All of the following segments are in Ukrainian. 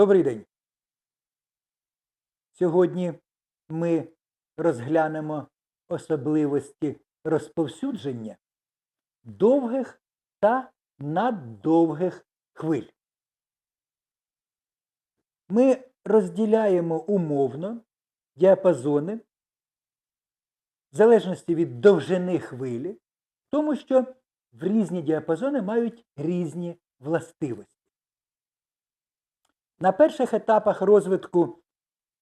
Добрий день. Сьогодні ми розглянемо особливості розповсюдження довгих та наддовгих хвиль. Ми розділяємо умовно діапазони в залежності від довжини хвилі, тому що в різні діапазони мають різні властивості. На перших етапах розвитку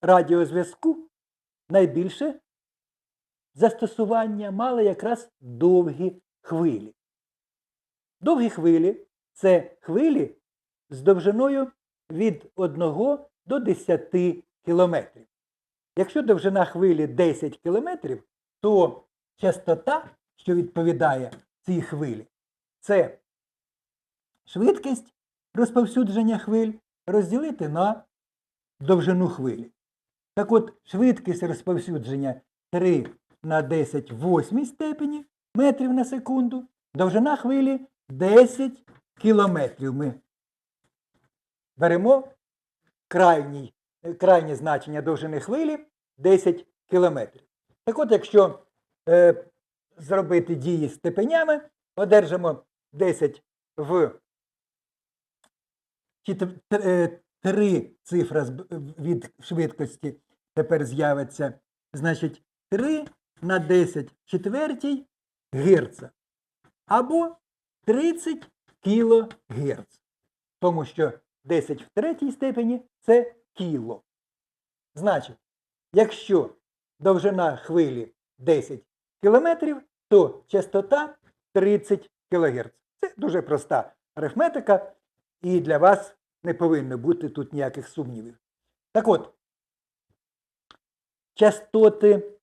радіозв'язку найбільше застосування мали якраз довгі хвилі. Довгі хвилі це хвилі з довжиною від 1 до 10 кілометрів. Якщо довжина хвилі 10 кілометрів, то частота, що відповідає цій хвилі, це швидкість розповсюдження хвиль розділити на довжину хвилі. Так от, швидкість розповсюдження 3 на 10 в 8 степені метрів на секунду, довжина хвилі 10 кілометрів. Ми беремо крайній, крайнє значення довжини хвилі 10 кілометрів. Так от, якщо е, зробити дії степенями, одержимо 10 в три цифра від швидкості тепер з'явиться. Значить, 3 на 10 четвертій герца. Або 30 кілогерц. Тому що 10 в третій степені це кіло. Значить, якщо довжина хвилі 10 кілометрів, то частота 30 кГц. Це дуже проста арифметика, і для вас не повинно бути тут ніяких сумнівів. Так от, частоти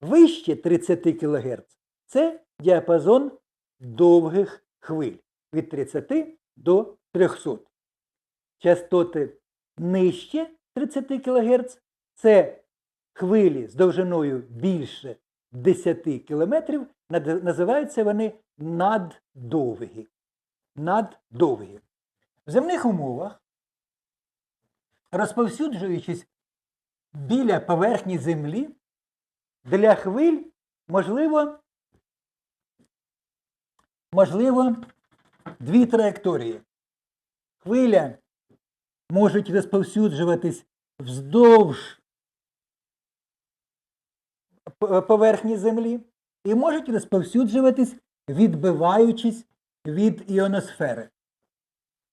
вище 30 кГц це діапазон довгих хвиль від 30 до 300. Частоти нижче 30 кГц це хвилі з довжиною більше 10 км, називаються вони наддовгі. Наддовгі. В земних умовах, розповсюджуючись біля поверхні землі, для хвиль можливо, можливо дві траєкторії. Хвиля можуть розповсюджуватись вздовж поверхні землі і можуть розповсюджуватись, відбиваючись від іоносфери.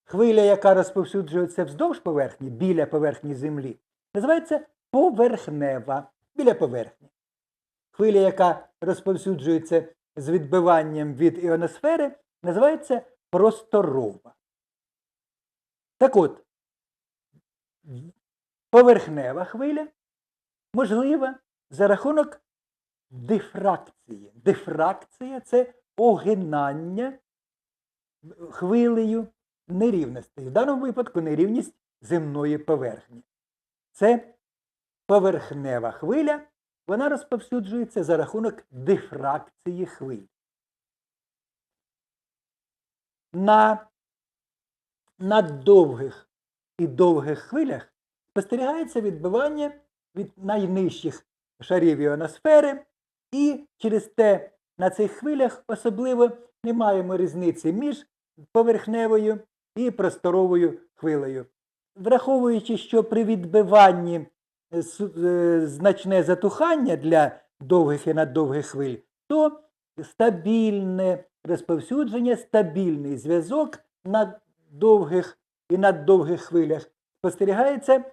Хвиля, яка розповсюджується вздовж поверхні, біля поверхні землі, називається поверхнева, біля поверхні. Хвиля, яка розповсюджується з відбиванням від іоносфери, називається просторова. Так от, поверхнева хвиля можлива за рахунок дифракції. Дифракція це огинання хвилею нерівностей. В даному випадку нерівність земної поверхні. Це поверхнева хвиля, вона розповсюджується за рахунок дифракції хвиль. На наддовгих і довгих хвилях спостерігається відбивання від найнижчих шарів іоносфери, і через те на цих хвилях особливо не маємо різниці між поверхневою і просторовою хвилею. Враховуючи, що при відбиванні е, е, значне затухання для довгих і наддовгих хвиль, то стабільне розповсюдження, стабільний зв'язок на довгих і наддовгих хвилях спостерігається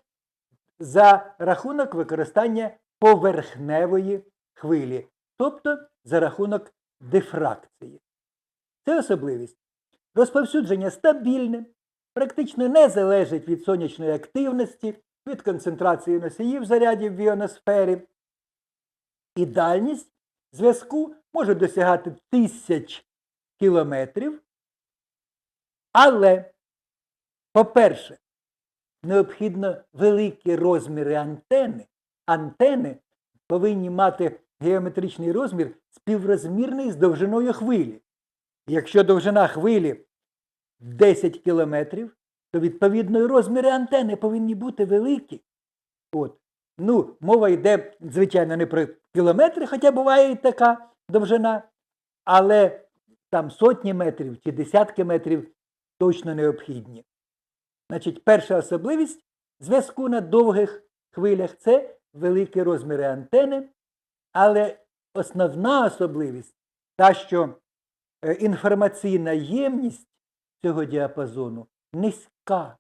за рахунок використання поверхневої хвилі, тобто за рахунок дифракції. Це особливість. Розповсюдження стабільне, практично не залежить від сонячної активності, від концентрації носіїв зарядів в іоносфері. І дальність зв'язку може досягати тисяч кілометрів. Але, по-перше, необхідно великі розміри антени. Антени повинні мати геометричний розмір співрозмірний з довжиною хвилі. Якщо довжина хвилі 10 кілометрів, то відповідно і розміри антени повинні бути великі. От. Ну, мова йде, звичайно, не про кілометри, хоча буває і така довжина, але там сотні метрів чи десятки метрів точно необхідні. Значить, перша особливість зв'язку на довгих хвилях це великі розміри антени, але основна особливість та, що інформаційна ємність цього діапазону низька.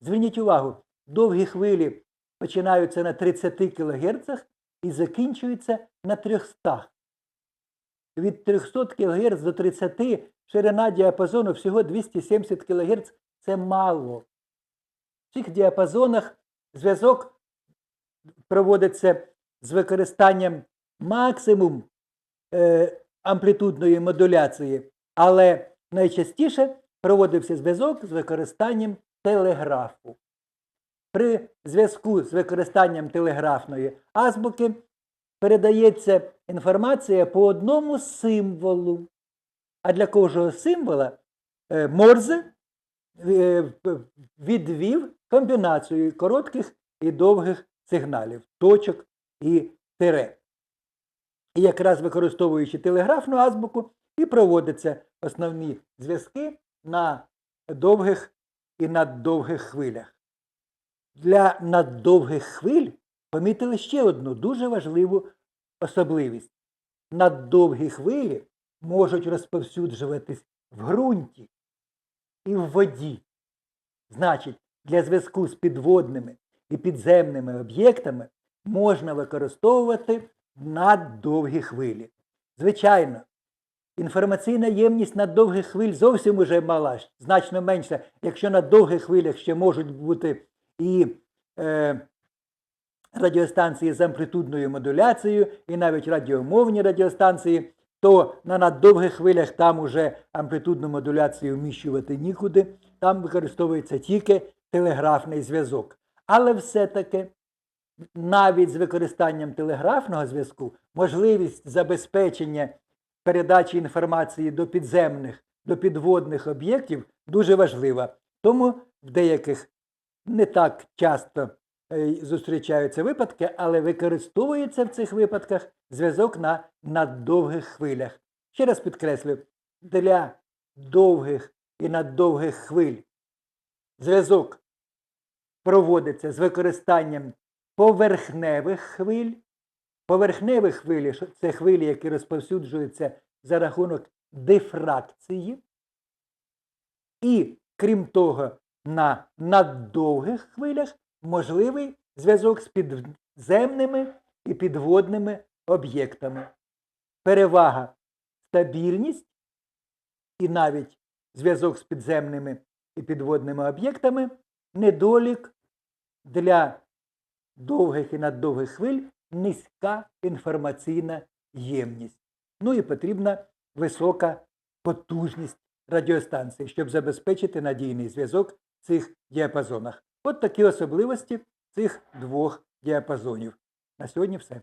Зверніть увагу, довгі хвилі починаються на 30 кГц і закінчуються на 300. Від 300 кГц до 30 ширина діапазону всього 270 кГц це мало. В цих діапазонах зв'язок проводиться з використанням максимум е, амплітудної модуляції, але найчастіше проводився зв'язок з використанням телеграфу. При зв'язку з використанням телеграфної азбуки передається інформація по одному символу. А для кожного символа е, Морзе е, відвів комбінацію коротких і довгих сигналів, точок і тире. І якраз використовуючи телеграфну азбуку, і проводяться основні зв'язки на довгих і наддовгих хвилях. Для наддовгих хвиль помітили ще одну дуже важливу особливість. Наддовгі хвилі можуть розповсюджуватись в ґрунті і в воді. Значить, для зв'язку з підводними і підземними об'єктами можна використовувати наддовгі хвилі. Звичайно, інформаційна ємність наддовгих хвиль зовсім уже мала, значно менша, якщо на довгих хвилях ще можуть бути і е, радіостанції з амплітудною модуляцією, і навіть радіомовні радіостанції, то на наддовгих хвилях там уже амплітудну модуляцію вміщувати нікуди, там використовується тільки телеграфний зв'язок. Але все-таки навіть з використанням телеграфного зв'язку можливість забезпечення передачі інформації до підземних, до підводних об'єктів дуже важлива. Тому в деяких не так часто е, зустрічаються випадки, але використовується в цих випадках зв'язок на наддовгих хвилях. Ще раз підкреслю, для довгих і наддовгих хвиль зв'язок проводиться з використанням поверхневих хвиль. Поверхневі хвилі це хвилі, які розповсюджуються за рахунок дифракції. І, крім того, на наддовгих хвилях можливий зв'язок з підземними і підводними об'єктами. Перевага стабільність і навіть зв'язок з підземними і підводними об'єктами недолік для довгих і наддовгих хвиль низька інформаційна ємність. Ну і потрібна висока потужність радіостанції, щоб забезпечити надійний зв'язок в цих діапазонах. От такі особливості цих двох діапазонів. На сьогодні все.